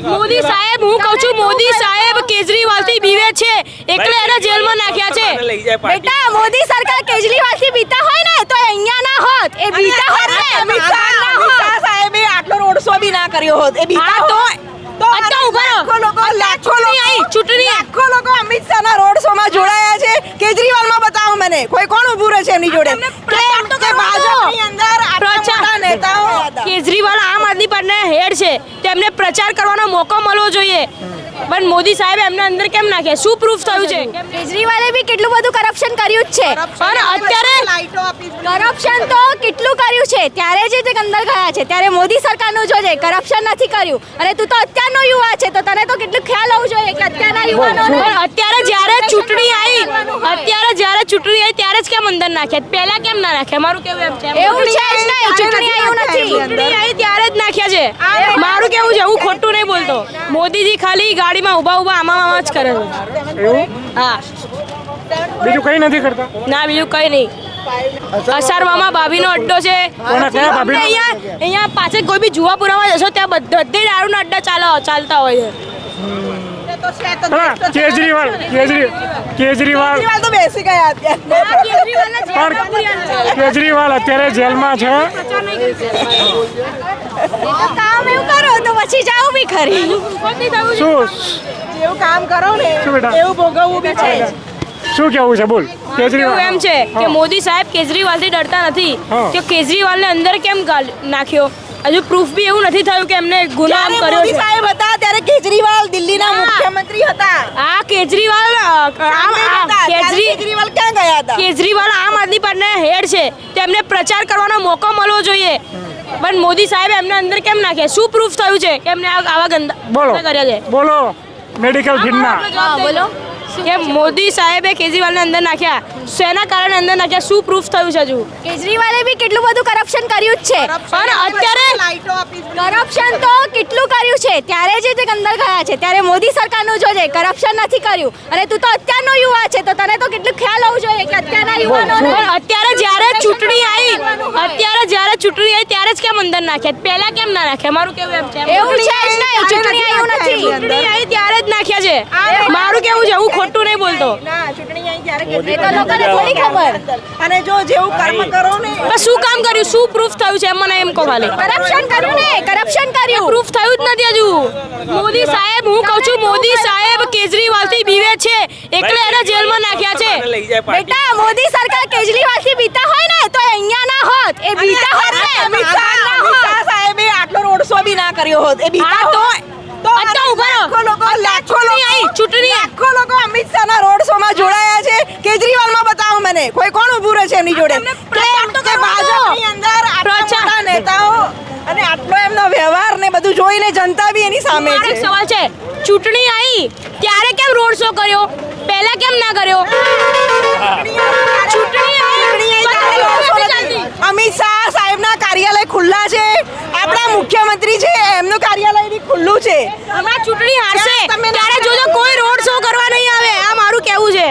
મોદી સાહેબ હું કહું છું મોદી સાહેબ કેજરીવાલથી બીવે છે. એટલે એને જેલમાં નાખ્યા છે. બેટા મોદી સરકાર કેજરીવાલથી બીતા હોય ને તો અહીંયા ના હોત. એ બીતા હોત ને અમિત શાહ સાહેબે આટલો રોડ શો બી ના કર્યો હોત. એ બીતા તો- તો અત્યારે ઊભા લાખો લોકો લાખો લોકો ચૂંટણી. લાખો લોકો અમિત શાહના રોડ શો માં જોડાયા છે. કેજરીવાલમાં બતાવો મને. કોઈ કોણ ઊભું રહે છે એમની જોડે? કે. ભાજપની અંદર આટલા નેતાઓ હતા. કેજરીવાલ આમ આદમી પાર્ટીના હેડ છે. તેમને પ્રચાર કરવાનો મોકો મળવો જોઈએ. પણ મોદી સાહેબ એમને અંદર કેમ નાખ્યા? શું પ્રૂફ થયું છે? કેજરીવાલે બી કેટલું બધું કરપ્શન કર્યું જ છે. પણ અત્યારે. કરપ્શન તો કેટલું કર્યું છે? ત્યારે જે તે અંદર ગયા છે ત્યારે મોદી સરકારનું જોજે કરપ્શન નથી કર્યું. અને તું તો અત્યારનો યુવા છે તો તને તો કેટલું ખ્યાલ હોવું જોઈએ કે અત્યારના યુવાનો અત્યારે જ્યારે ચૂંટણી આવી અત્યારે જ્યારે ચૂંટણી આવી ત્યારે જ અંદર નાખ્યા પહેલા કેમ ના નાખ્યા? મારું કેવું એમ છે? એવું છે જ નહીં. ચૂંટણી આવ્યું નથી. ચૂંટણી આવી ત્યારે જ નાખ્યા છે. મારું કેવું છે? હું ખોટું નહીં બોલતો. મોદીજી ખાલી ગાડીમાં ઊભા ઊભા આમાં આમાં જ કરે છે. એવું? હા. બીજું કઈ નથી કરતા? ના બીજું કઈ નહીં. અસારવામાં ભાભીનો અડ્ડો છે? અહીંયા અહીંયા પાછળ કોઈ બી જુવાપુરામાં જશો ત્યાં બધા બધે દારૂના અડ્ડા ચાલો ચાલતા હોય છે. કેજરીવાલ કેજરી કેજરીવાલ. કેજરીવાલ તો બેસી ગયા પણ કેજરીવાલ અત્યારે જેલમાં છે. કામ એવું કરો તો પછી જાઓ બી ખરી. શું? જેવું કામ કરો ને એવું ભોગવવું બી છે. શું કેવું છે? બોલ. કેજરીવાલ. એમ છે કે મોદી સાહેબ કેજરીવાલથી ડરતા નથી. કે કેજરીવાલને અંદર કેમ નાખ્યો? હજુ પ્રૂફ બી એવું નથી થયું કે એમને ગુનો આમ જ્યારે કર્યો છે સાહેબ હતા ત્યારે કેજરીવાલ દિલ્હીના હા. મુખ્યમંત્રી હતા? આ કેજરીવાલ કેજરીવાલ ક્યાં ગયા હતા? કેજરીવાલ આમ આદમી પાર્ટીના હેડ છે. તેમને પ્રચાર કરવાનો મોકો મળવો જોઈએ. પણ મોદી સાહેબ એમને અંદર કેમ નાખ્યા શું પ્રૂફ થયું છે કે એમને આવા ગંદા બોલો. કર્યા છે? બોલો. મેડિકલ ફીલ્ડના બોલો. કે મોદી સાહેબે કેજરીવાલને અંદર નાખ્યા. શેના કારણે અંદર નાખ્યા. શું પ્રૂફ થયું છે હજુ? કેજરીવાલે બી કેટલું બધું કરપ્શન કર્યું જ છે. પણ અત્યારે. કરપ્શન તો કેટલું કર્યું છે? ત્યારે જે તે અંદર ગયા છે. ત્યારે મોદી સરકારનું જોજે કરપ્શન નથી કર્યું. અને તું તો અત્યારનો યુવા છે તો તને તો કેટલું ખ્યાલ હોવું જોઈએ કે અત્યારના યુવાનો અત્યારે જ્યારે ચૂંટણી આવી ચૂંટણી આવી ત્યારે જ કેમ અંદર નાખ્યા? પહેલા કેમ ના નાખ્યા? મારું કેવું એમ છે? એવું છે જ નહીં. ચૂંટણી આવ્યું નથી. ચૂંટણી આવી ત્યારે જ નાખ્યા છે. મારું કેવું છે? હું ખોટું નહીં બોલતો. ના ચૂંટણી આવી ત્યારે કે તો લોકોને થોડી ખબર અને જો જેવું કર્મ કરો ને શું કામ કર્યું? શું પ્રૂફ થયું છે? એમ મને એમ કહો ખાલી. કરપ્શન કર્યું ને? કરપ્શન કર્યું. પ્રૂફ થયું જ નથી હજુ. મોદી સાહેબ હું કહું છું મોદી સાહેબ કેજરીવાલથી બીવે છે. એટલે જેલમાં નાખ્યા છે. બેટા મોદી સરકાર કેજરીવાલથી બીતા હોય ને તો અહીંયા ના હોત. એ બીતા હોત ને અમિત સાહેબે આટલો રોડ શો બી ના કર્યો હોત. એ બીતા તો-. તો ઊભા રહો. લાખો લોકો લાખો ચૂંટણી આવી, લોકો ચૂંટણી. લાખો લોકો અમિત શાહના રોડ શો માં જોડાયા છે કેજરીવાલમાં બતાવો મને કોઈ કોણ ઊભું રહે છે એમની જોડે તેમને કે પ્રચાર તો કે કરવાનો. ભાજપની અંદર આટલા પ્રચાર. મોટા નેતાઓ અને આટલો એમનો વ્યવહાર ને બધું જોઈને જનતા બી એની સામે મારો છે એક સવાલ છે. ચૂંટણી આવી ત્યારે કેમ રોડ શો કર્યો? પહેલા કેમ ના કર્યો. અમિત શાહ સાહેબના કાર્યાલય ખુલ્લા છે. આપણા મુખ્યમંત્રી છે એમનું કાર્યાલય બી ખુલ્લું છે. હમણાં ચૂંટણી હારશે. ત્યારે જોજો કોઈ રોડ શો કરવા નહીં આવે આ મારું કેવું છે.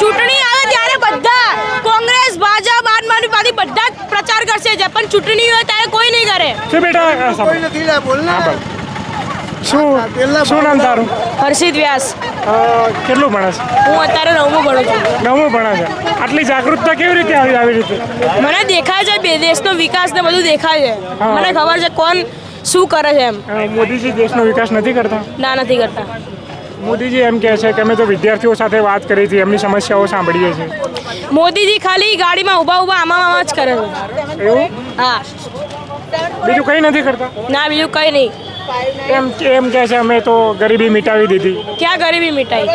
ચૂંટણી આવે ત્યારે બધા કોંગ્રેસ ભાજપ આમ આદમી પાર્ટી બધા જ પ્રચાર કરશે. જે પણ ચૂંટણી હોય ત્યારે કોઈ નહીં કરે. શું બેટા? આ શું શું નામ તારું? હર્ષિત વ્યાસ. કેટલું ભણે છે? હું અત્યારે નવમું ભણું છું. નવમું ભણે છે. આટલી જાગૃતતા કેવી રીતે આવી આવી રીતે? મને દેખાય છે બે દેશનો વિકાસ ને બધું દેખાય છે. મને ખબર છે કોણ શું કરે છે એમ. મોદીજી દેશનો વિકાસ નથી કરતા? ના નથી કરતા. મોદીજી એમ કહે છે કે અમે તો વિદ્યાર્થીઓ સાથે વાત કરી હતી એમની સમસ્યાઓ સાંભળીએ છીએ. મોદીજી ખાલી ગાડીમાં ઊભા ઊભા આમાં આમાં જ કરે છે. એવું? હા. બીજું કંઈ નથી કરતા? ના બીજું કંઈ નહીં. એમ એમ કહે છે અમે તો ગરીબી મિટાવી દીધી. ક્યાં ગરીબી મિટાઈ?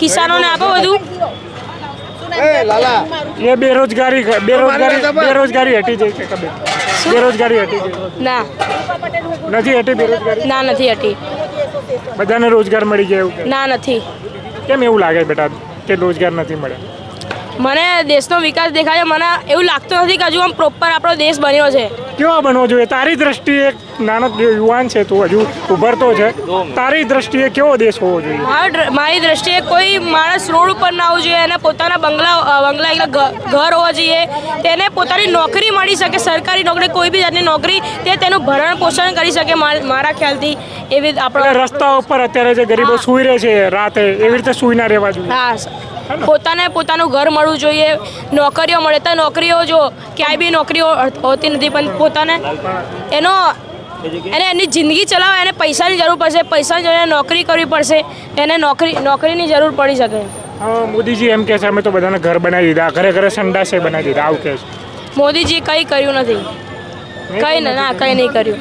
કિસાનોને આપો બધું? એ બેરોજગારી બેરોજગારી બેરોજગારી હટી જઈ છે બેરોજગારી હટી જઈ ના. નથી હટી બેરોજગારી? ના નથી હટી બધાને રોજગાર મળી જાય એવું ના નથી. કેમ એવું લાગે બેટા કે રોજગાર નથી મળે? મને દેશનો વિકાસ દેખાય છે. મને એવું લાગતું નથી કે હજુ આમ પ્રોપર આપણો દેશ બન્યો છે. કેવા બનવો જોઈએ તારી દ્રષ્ટિએ એક નાનો યુવાન છે તું હજુ ઉભરતો છે. તારી દ્રષ્ટિએ કેવો દેશ હોવો જોઈએ? મારા દ્ર- મારી દ્રષ્ટિએ કોઈ માણસ રોડ ઉપર ના હોવું જોઈએ. અને પોતાના બંગલા બંગલા એટલે ઘર હોવા જોઈએ. તેને પોતાની નોકરી મળી શકે સરકારી નોકરી કોઈ બી જાતની નોકરી તે તેનું ભરણ પોષણ કરી શકે મારા ખ્યાલથી. એવી આપણે રસ્તા ઉપર અત્યારે જે ગરીબો સુઈ રહે છે રાતે એવી રીતે સુઈ ના રહેવા જોઈએ. હા પોતાને પોતાનું ઘર મળવું જોઈએ નોકરીઓ મળે. તો નોકરીઓ જો ક્યાંય બી નોકરીઓ હોતી નથી પણ પોતાને એનો એને એની જિંદગી ચલાવવા એને પૈસાની જરૂર પડશે. પૈસાની જરૂર નોકરી કરવી પડશે. એને નોકરી નોકરીની જરૂર પડી શકે. મોદીજી એમ કહે છે અમે તો બધાને ઘર બનાવી દીધા. ઘરે ઘરે સંડાસે બનાવી દીધા. આવું કહે છે. મોદીજી કંઈ કર્યું નથી. કંઈ ના ના કંઈ નહીં કર્યું.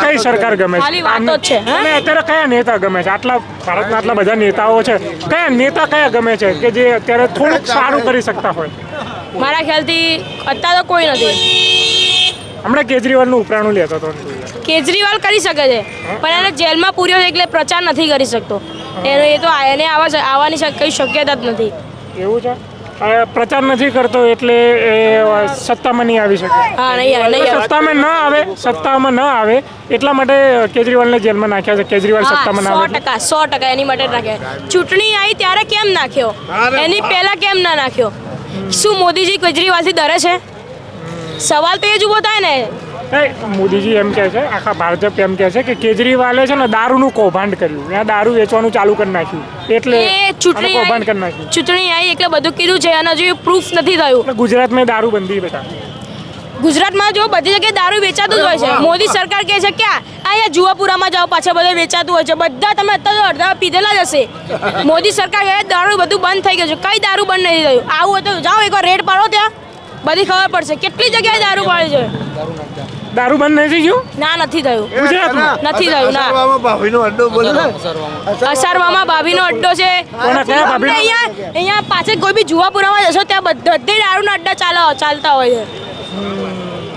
કઈ સરકાર ગમે છે? ખાલી વાતો છે, અને અત્યારે કયા નેતા ગમે છે? આટલા ભારતના આટલા બધા નેતાઓ છે. કયા નેતા કયા ગમે છે કે જે અત્યારે થોડુંક સારું કરી શકતા હોય? મારા ખ્યાલથી અત્યારે તો કોઈ નથી. હમણાં કેજરીવાલનું ઉપરાણું લેતો હતો. કેજરીવાલ કરી શકે છે પણ એને જેલમાં પૂર્યો છે એટલે પ્રચાર નથી કરી શકતો. એનો એ તો આ- એને આવા આવવાની કઈ શક્યતા જ નથી. એવું છે? પ્રચાર નથી કરતો એટલે એ સત્તામાં નહીં આવી શકે. હા નહીં આવે નહીં આવે. સત્તામાં ન આવે સત્તામાં ન આવે એટલા માટે કેજરીવાલને જેલમાં નાખ્યા છે. કેજરીવાલ સત્તામાં સો આવે ટકા સો ટકા એની માટે નાખ્યા. ચૂંટણી આવી ત્યારે કેમ નાખ્યો? એની પહેલા કેમ ના નાખ્યો? શું મોદીજી કેજરીવાલથી ડરે છે? સવાલ તો એ જ ઊભો થાય ને. એ, મોદીજી એમ કહે છે આખા ભાજપ એમ કહે છે કે કેજરીવાલે છે ને દારૂનું કૌભાંડ કર્યું. ત્યાં દારૂ વેચવાનું ચાલુ કરી નાખ્યું. એટલે ચૂંટણી આવી ચૂંટણી આવી એટલે બધું કીધું છે અને હજુ પ્રૂફ નથી થયું. ગુજરાતમાં દારૂ બંધી બેટા. ગુજરાતમાં જો બધી જગ્યાએ દારૂ વેચાતું જ હોય છે. મોદી સરકાર કહે છે ક્યાં અહીંયા જુવાપુરામાં જાઓ પાછા બધે વેચાતું હોય છે. બધા તમે અત્યારે અડધા પીધેલા જ હશે. મોદી સરકાર કહે દારૂ બધું બંધ થઈ ગયું છે. કઈ દારૂ બંધ નથી થયું? આવું હોય તો જાઓ એકવાર રેડ પાડો ત્યાં. બધી ખબર પડશે. કેટલી જગ્યાએ દારૂ પાડે છે? દારૂ બંધ નથી ગયું? ના નથી થયું. ગુજરાતમાં નથી થયું, ના. અસરવામાં ભાભીનો અડ્ડો બોલે ને. અસારવામાં. ભાભીનો અડ્ડો છે? અહીંયા અહીંયા પાછળ કોઈ બી જુવાપુરામાં જશો ત્યાં બધે દારૂના અડ્ડા ચાલો ચાલતા હોય છે.